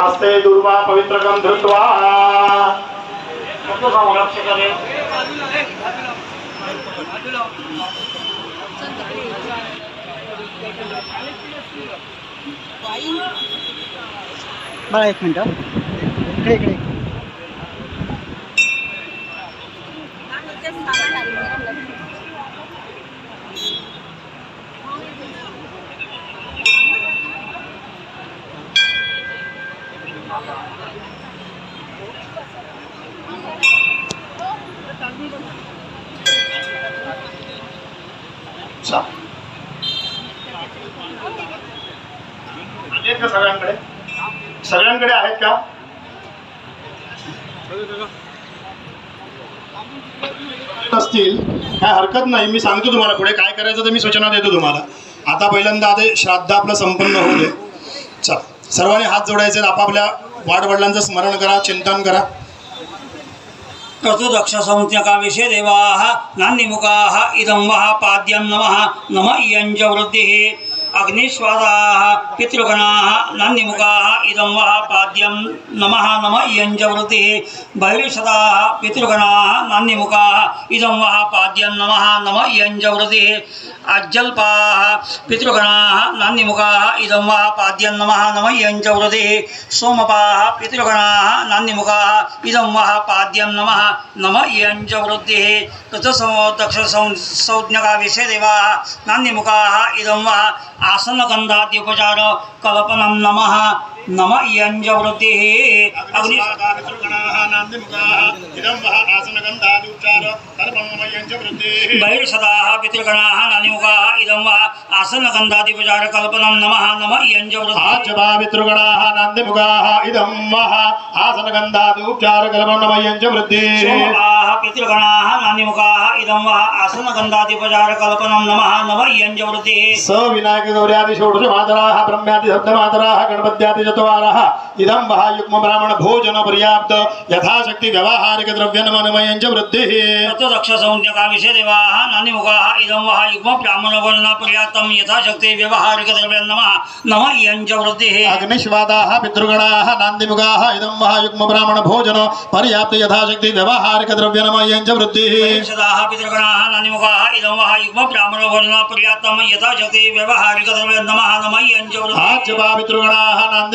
हस्ते दुर्वा पवित्रकं धृत्वा। मला एक मिनिट. इकडे इकडे अच्छा. आहेत का सगळ्यांकडे सगळ्यांकडे आहेत का असतील. काय हरकत नाही. मी सांगतो तुम्हाला पुढे काय करायचं तर मी सूचना देतो तुम्हाला. आता पहिल्यांदा आता श्राद्ध आपलं संपन्न होऊ दे. चल. सर्वांनी हात जोडायचे आपापल्या वाडवडिलांचं स्मरण करा चिंतन करा. विषय देवाः नान्निमुखाः इदं वः पाद्यं नमः नम इयञ्च वृद्धिः। अग्निश्वादाः पितृगणाः नान्निमुखाः इदं वः पाद्यं। नमः नम इयञ्च वृद्धिः बहिर्षदाः पितृगणाः नान्निमुखाः इदं वः पाद्यं। नमः नम इयञ्च वृद्धिः अज्जल्पाः पितृगणाः नान्निमुखाः इदं वः पाद्यं। नमः नम इयञ्च वृद्धिः सोमपाः पितृगणाः नान्निमुखाः इदं वः पाद्यं। नमः नम इयञ्च वृद्धिः कृतसमोदक्ष संज्ञका विषयदेवाः नान्यमुखाः इदं वः आसनगन्धाद्युपचार कल्पनं नमः नम इयञ्च वृद्धिः अग्नि बहिर्सदाः पितृगणाः नान्यमुखाः इदं वः आसनगन्धाद्युपचार कल्पनं नमः नम इयञ्च वृद्धिः पितृगणाः नान्दिमुखाः। इदं मः आसनगन्धादुपचारकल्पनमयञ्च वृद्धि सोमपाः पितृगणाः नान्यमुखाः इदं वः आसनगन्धाद्युपचार कल्पनं नमः नम इयञ्च वृद्धिः स विनायक गौर्यादि षोडश मातराः ब्रह्म्यादि शब्दमातराः गणपत्यादि चत्वारः इदं वः युग्म ब्राह्मण भोजन पर्याप्त यथाशक्ति व्यवहारिक द्रव्य नमनमयञ्च वृद्धिः तत्वदक्ष संज्ञका विषयदेवाः नान्यमुखाः इदं वः युग्म ब्राह्मणवर्ण पर्याप्तं यथाशक्ति व्यवहारिकद्रव्यं नमः नम इयञ्च वृद्धिः अग्निश्वादाः पितृगणाः नान्दिमुखाः इदं वः युग्म ब्राह्मण भोजन पर्याप्त यथाशक्ति व्यवहारिक द्रव्य नमयञ्च वृद्धिः सदाः पितृगणाः नान्यमुखाः इदं वः युग्म ब्राह्मणवर्ण पर्याप्तं यथाशक्ति व्यवहारिकद्रव्यं नमः नम इयञ्च वृद्धिः आज्यपा पितृगणाः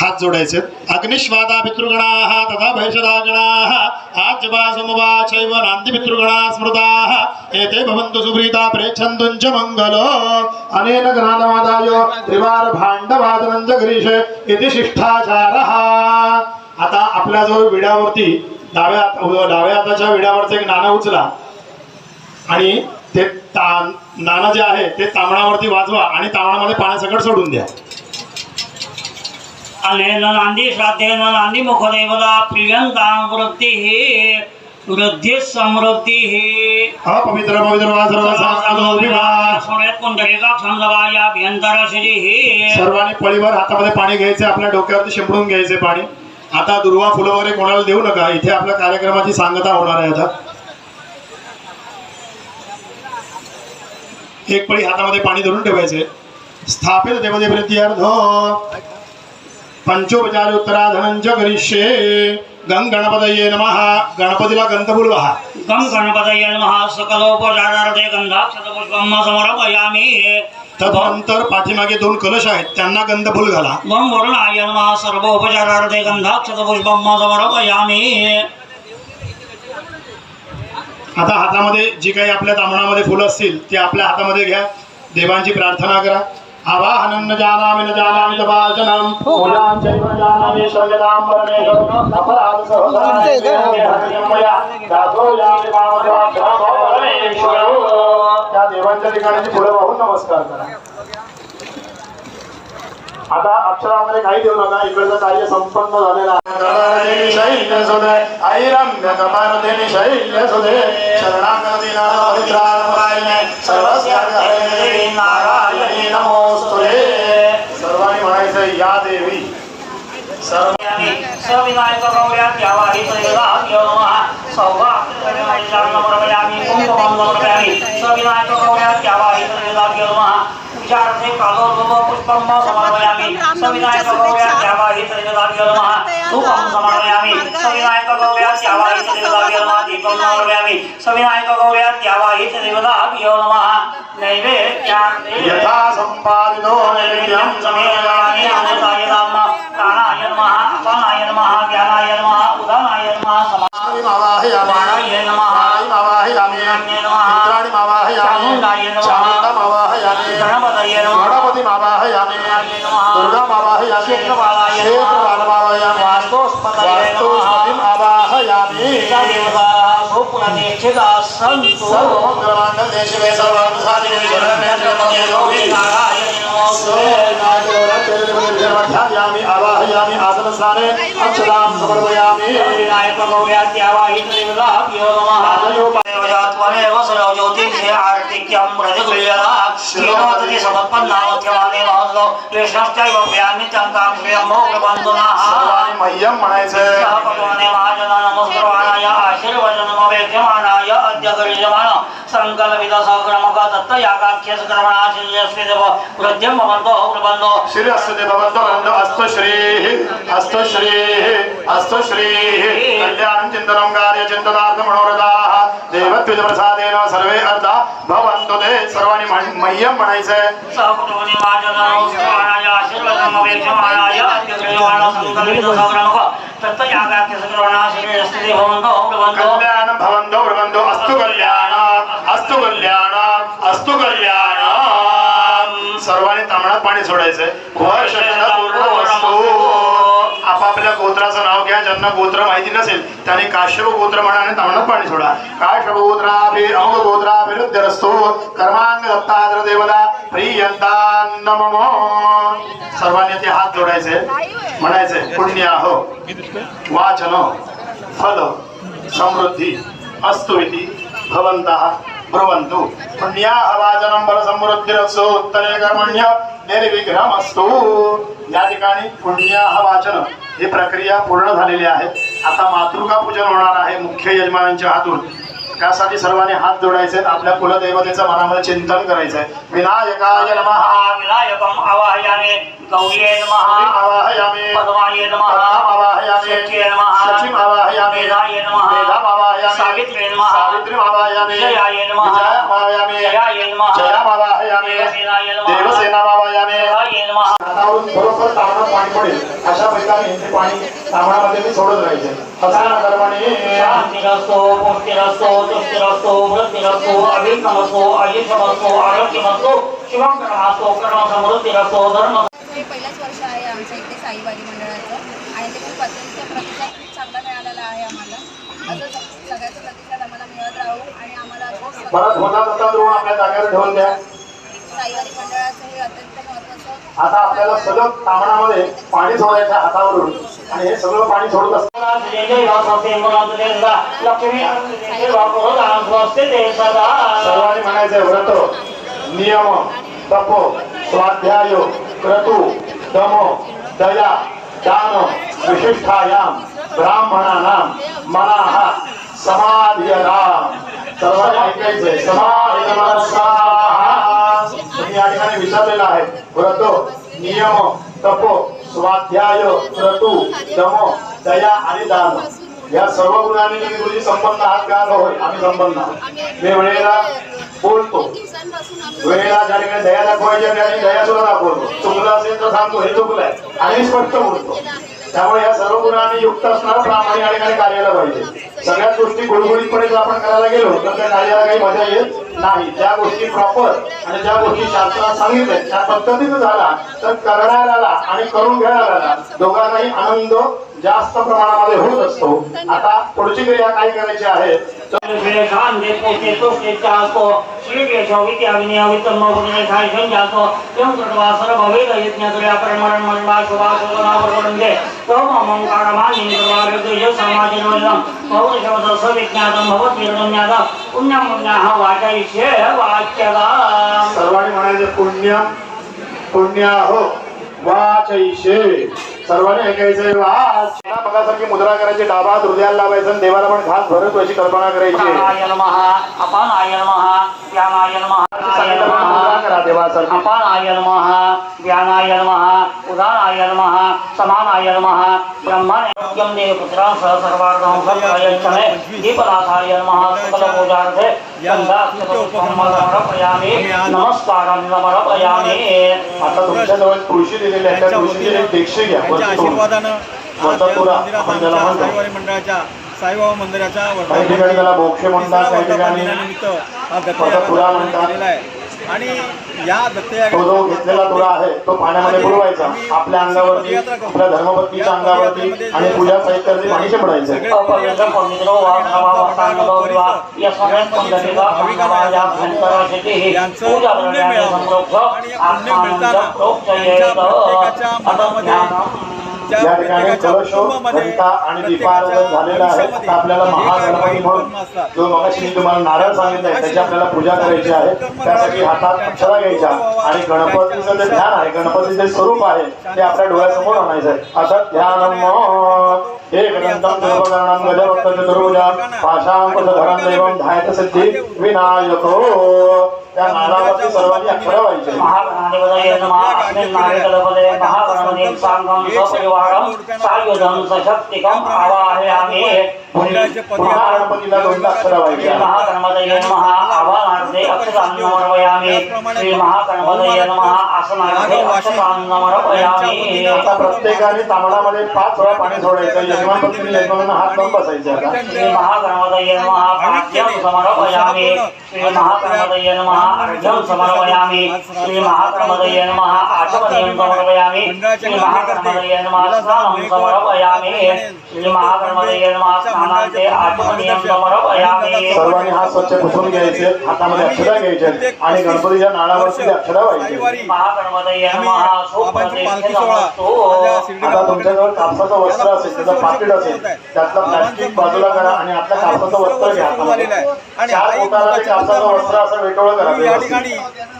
हात जोडायचे. अग्निश्वादा पितृगणा तथा भैषदागणाः आज्यपा समवा नांदी पितृगणा स्मृता। एते भवन्तु सुप्रीता प्रेच्छन्तुञ्च मङ्गलो। अनेन ज्ञानवादाय त्रिवार भाण्डवादनं च गिरीश इति शिष्टाचारः। आता आपल्या जो विड्यावरती डाव्या हो, डाव्या हाताच्या विड्यावरचा एक नाणं उचला. आणि ते ता नाणं जे आहे ते तांबणावरती वाजवा आणि तांबणामध्ये पाण्यासकट सोडून द्या. अनेन नांदी श्राद्धेन नांदी मुखदेवता प्रियंतां वृत्तिः वृद्धिः समृद्धिः अपवित्र पवित्र सर्व साधो विवाह सोन्यात पुंडलिका छंदवायाभ्यंतरशिरीः सर्वांनी पळीवर हातामध्ये पाणी घ्यायचे आपल्या डोक्यावरती शिंपडून घ्यायचे पाणी. आता दुर्वा फुलं वगैरे कोणाला देऊ नका. इथे आपल्या कार्यक्रमाची सांगता होणार आहे आता. एक पळी हातामध्ये पाणी धरून ठेवायचे. स्थापित देवदेव प्रीत्यर्थ पंचोपचार उत्तराधनंच करिष्ये गंग गणपतये नमः। गणपतीला गंधफुल वहा गं गणपतये नमः। सकलोपचारार्थे गन्धाक्षतपुष्पं समर्पयामि। तदनंतर पाठीमागे दोन कलश आहेत त्यांना गंधफुल घाला. मम वरुणाय नमः। सर्वोपचारार्थे गन्धाक्षतपुष्पं समर्पयामि। आता हातामध्ये जी काही आपल्या तांबणामध्ये फुलं असतील ती आपल्या हातामध्ये घ्या. देवांची प्रार्थना करा. आवाहनं न जानामि न जानामि तवाचनं। पूजां चैव न जानामि सर्वदां परमेश्वरम् अपराध सहस्राणि मया। दासो यामि मामदेवाभ्यामो परमेश्वरो. त्या देवांच्या ठिकाणी फुलं वाहून नमस्कार करा। आता अक्षरामध्ये काही देऊ नका इकडचं कार्य संपन्न झालेलं आहे. शैल्य सुदे ऐरम्य कपारदेनी शैल्य सुदे शरणागती सर्वस्याग्रहे नारायणी नमोस्तुते सर्वांनी म्हणायचं या देवी। सर्व सविनायक सविनायक पूजार्थे कालोद्भव पुष्पं समर्पयामि सविनायक गौर्या द्यावाही धूपं समर्पयामि सविनायक गौर्या द्यावाही दीपं समर्पयामि सविनायक गौर्या द्यावाही देवताभ्यो नमः। नैवेद्यार्थे यथा संपादितो नैवेद्यं अमृताय सुपुरदीक्षिताः सन्तु सर्वमङ्गलमाङ्गल्ये शिवे सर्वार्थसाधिके शरण्ये नमोस्तुते ध्यायामि आवाहयामि आसनस्थाने अक्षतां समर्पयामि त्वमेव सर्व ज्योतिषे आर्तिक्यं व्रजगुल्यना श्रीनवति समत्पन्नामध्यमाने महतो कृष्णश्चैव मह्यं म्हणायचं महाजना नमस्कारवाणाय आशीर्वचनमवेद्यमानाय अद्य गृह्यमाण सङ्कल्पित सक्रमक दत्तयागाख्यसक्रमणाशिल्यस्मिदेव वृद्ध्यं भवन्तो प्रबन्धो श्री अस्तु ते भवन्तु भवन्तु अस्तु श्रीः अस्तु श्रीः अस्तु श्रीः कल्याणं चिन्तनं कार्यचिन्तनार्थं मनोरथाः देवत्विजप्रसादेन सर्वे अर्धा भवन्तु ते सर्वाणि मह्यं गृह्यमाण सङ्कल्पित सक्रमक दत्तयागाख्यसक्रमणाशिल्यस्मिदेव भवन्तो प्रबन्धो कल्याणं भवन्तो भवन्तु अस्तु कल्याण अस्तु कल्याण अस्तु कल्याण सर्वांनी तांबडात पाणी सोडायचंय. ज्यांना गोत्र माहिती नसेल त्याने काश्यप गोत्र म्हणाने आणि पाणी सोडा. काश्यप गोत्राभि अमुक गोत्राभिरुद्ध रस्तो कर्मांग दत्ताद्र देवता प्रियंता नमो सर्वांनी ते हात जोडायचे म्हणायचे पुण्य हो. वाचन फल समृद्धी अस्तु इति भवन्तः ब्रुवन्तु. पुण्याः वाचनं बल कर्मण्य उत्तरे असतो. या ठिकाणी पुण्याः वाचन ही प्रक्रिया पूर्ण झालेली आहे. आता मातृका पूजन होणार आहे. मुख्य यजमानांच्या हातून. त्यासाठी सर्वांनी हात जोडायचे आपल्या कुलदैवतेचं मनामध्ये चिंतन करायचंय. विनायकाय नमः. विनायकम् आवाहयामि गौर्ये नमः. आवाहयामि. पद्माय नमः. पद्माम् आवाहयामि. शच्ये नमः. शचीम् आवाहयामि. मेधाय नमः. मेधाम् आवाहयामि. सावित्र्ये नमः. सावित्रीम् आवाहयामि. विजयाय नमः. विजयाम् आवाहयामि. जयाय नमः. जयाम् आवाहयामि. देवसेनाय नमः. देवसेनाम् आवाहयामि. देवाय नमः. हातावरून बरोबर तांबडात पाणी पडेल. अशा प्रकारे ते पाणी तांबडामध्ये मी सोडत राहायचे. हसना कर्मणी शान्तिरस्तो पुष्टिरस्तो तुष्टिरस्तो वृत्तिरस्तो अभिक्रमस्तो अयिषमस्तो आरोग्यमस्तो शिवं कर्मास्तो कर्म समृद्धिरस्तो धर्म हे पहिलंच वर्ष आहे आमच्या इथे साईवारी मंडळाचं. आणि ते खूप अत्यंत प्रतिसाद खूप चांगला मिळालेला आहे आम्हाला. असं सगळ्याचा प्रतिसाद आम्हाला मिळत राहू आणि आम्हाला असं परत होता तसा आपल्या जागेवर ठेवून द्या. साईवारी मंडळाचं हे अत्यंत महत्त्वाचं आता आपल्याला सलग तांबडामध्ये पाणी सोडायचं हातावरून आणि हे सगळं पाणी सोडत सर्वांनी म्हणायचंय व्रत नियम तप स्वाध्याय क्रतु दम दया दान विशिष्टायाम ब्राह्मणानां मनाः समाधियताम सर्वांनी ऐकायचंय समाधी मी या ठिकाणी विचारलेलं आहे. व्रत नियम तप स्वाध्याय क्रतु दम दया आणि दान. या सर्व गुणांनी तुम्ही गुरुजी संपन्न आहात का? होय आम्ही संपन्न मी वेळेला बोलतो. वेळेला ज्या ठिकाणी दया दाखवायची त्या ठिकाणी दया सुद्धा दाखवतो. चुकलं असेल तर सांगतो हे चुकलंय. आणि स्पष्ट बोलतो. त्यामुळे या सर्व गुणांनी युक्त असणारा प्रामाणिक आणि काही कार्याला पाहिजे. सगळ्याच गोष्टी गुळगुळीतपणे जर आपण करायला गेलो तर त्या कार्याला काही मजा येत नाही. ज्या गोष्टी प्रॉपर आणि ज्या गोष्टी शास्त्रात सांगितल्या त्या पद्धतीनं झाला तर करणाऱ्याला आणि करून घेणाऱ्याला दोघांनाही आनंद जास्त प्रमाणामध्ये होत असतो. आता पुढची क्रिया काय करायची आहे? सर्वांनी म्हणायचे पुण्य पुण्य हो वाचैशे सर्वांनी ऐकायचंय वाच मगासारखी मुद्रा करायची डाबा हात हृदयाला लावायचं आणि देवाला पण घास भरत अशी कल्पना करायची प्राणाय नमः अपानाय नमः व्यानाय नमः सांगितलं पण मुद्रा करा देवासारखी. अपानाय नमः व्यानाय नमः उदानाय नमः समानाय नमः ब्रह्मण्यं देवपुत्रां सह सर्वार्थं सर्वयच्छमे दीपदासाय नमः सकलपूजार्थे समर्पयामि नमस्कारं समर्पयामि आता तुमच्याजवळ तुळशी दिलेली आहे त्या तुळशीची एक दीक्षे घ्या. त्यांच्या. आशीर्वादानं आज मंदिरात त्याला आमच्या. साईवारी मंडळाच्या साईबाबा मंदिराच्या ठिकाणी दिनानिमित्त हा म्हणतात. केलेला आहे आणि या दत्त तो जो घेतलेला आहे तो पाण्यामध्ये बुडवायचा. आपल्या अंगावरती आपल्या धर्मपत्नीच्या अंगावरती आणि पूजा साहित्यावरती पाणी शिपडायचं यस्मत् पंडिता भंतराशितिः पूजा करण्याने या ठिकाणी कलशो आणि दीपाराधन झालेलं आहे. आपल्याला महागणपती म्हणून कर्म असतात, जो मगाशी मी तुम्हाला नारळ सांगितलंय त्याची आपल्याला पूजा करायची आहे. त्यासाठी हातात अक्षरा घ्यायच्या आणि गणपतीचं जे ध्यान आहे गणपतीचे स्वरूप आहे ते आपल्या डोळ्यासमोर आणायचं आहे. असं ध्यान सिद्धी विनायको. त्या सर्वांनी अक्षरा व्हायचे महागणाधिपतये नमः अस्मिन् नारिकलपदे महागणपतिं साङ्गं सपरिवारं सायुधं सशक्तिकम् आवाहयामि. पुन्हा गणपतीला दोन अक्षरा श्री व्हायच्या महागणपतये नमः. आवाहनार्थे अक्षतान्नमर्पयामि श्री महागणपतये नमः. आसनार्थे अक्षतान्नमर्पयामि आता प्रत्येकाने तांबडामध्ये पाच वेळा पाणी सोडायचं. यजमान पत्नी यजमानांना हात लावून बसायचे आता श्री महागणपतये नमः पाद्यं समर्पयामि श्री महागणपतये नमः अर्घ्यं समर्पयामि श्री महागणपतये नमः आचमनीयं समर्पयामि श्री महागणपतये नमः स्नानं समर्पयामि श्री महागणपतये नमः स्नानान्ते आचमनीयं समर्पयामि सर्वांनी हात स्वच्छ पुसून घ्यायचे हातामध्ये अक्षरा घ्यायचे आणि गणपतीच्या नाळावरती ते अक्षरा व्हायचे महागणपतये नमः आता तुमच्याजवळ कापसाचं वस्त्र असेल त्याचं पाकिट असेल त्यातलं प्लास्टिक बाजूला करा आणि आपल्या कापसाचं वस्त्र घ्या. हातामध्ये. चार फुटाला ते कापसाचं वस्त्र असं वेटोळं करा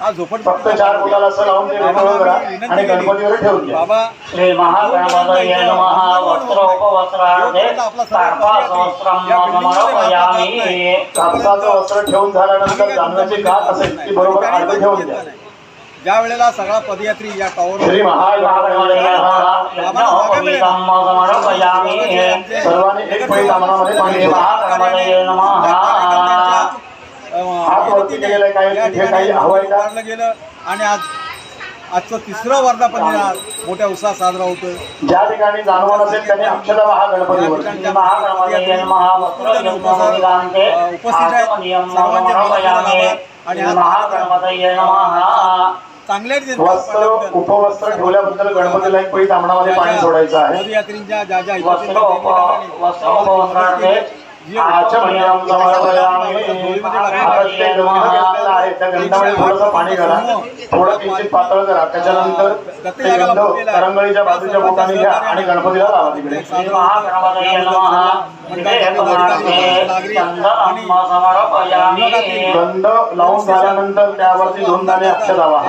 हा फक्त चार फुटाला असं लावून ते वेटोळं करा आणि गणपतीवर ठेवून द्या. बाबा श्री महागणपतये नमः कार्पासवस्त्रं समर्पयामि कापसाचं वस्त्र ठेवून झाल्यानंतर जांभळाची गाठ असेल ती बरोबर अर्धी ठेवून द्या. ज्या वेळेला सगळा पदयात्री या टावर गेलं आणि आज आजचं तिसरं वर्धापन दिन मोठ्या उत्साहात साजरा होतोय. ज्या ठिकाणी जाणवण असेल त्याने अक्षता गणपतीवर श्री महागणपतये नमः. नमः. चांगल्या उपवस्त्र ठेवल्याबद्दल गणपतीला एक पळी तांबणामध्ये पाणी सोडायचं आहे. पाणी घाला. थोडं किंचित पातळ करा. त्याच्यानंतर करंगळीच्या बाजूच्या बोटाने घ्या आणि गणपतीला लावा तिकडे. समर्पयामि गंध लावून झाल्यानंतर त्यावरती दोन दाणे अक्षर लावा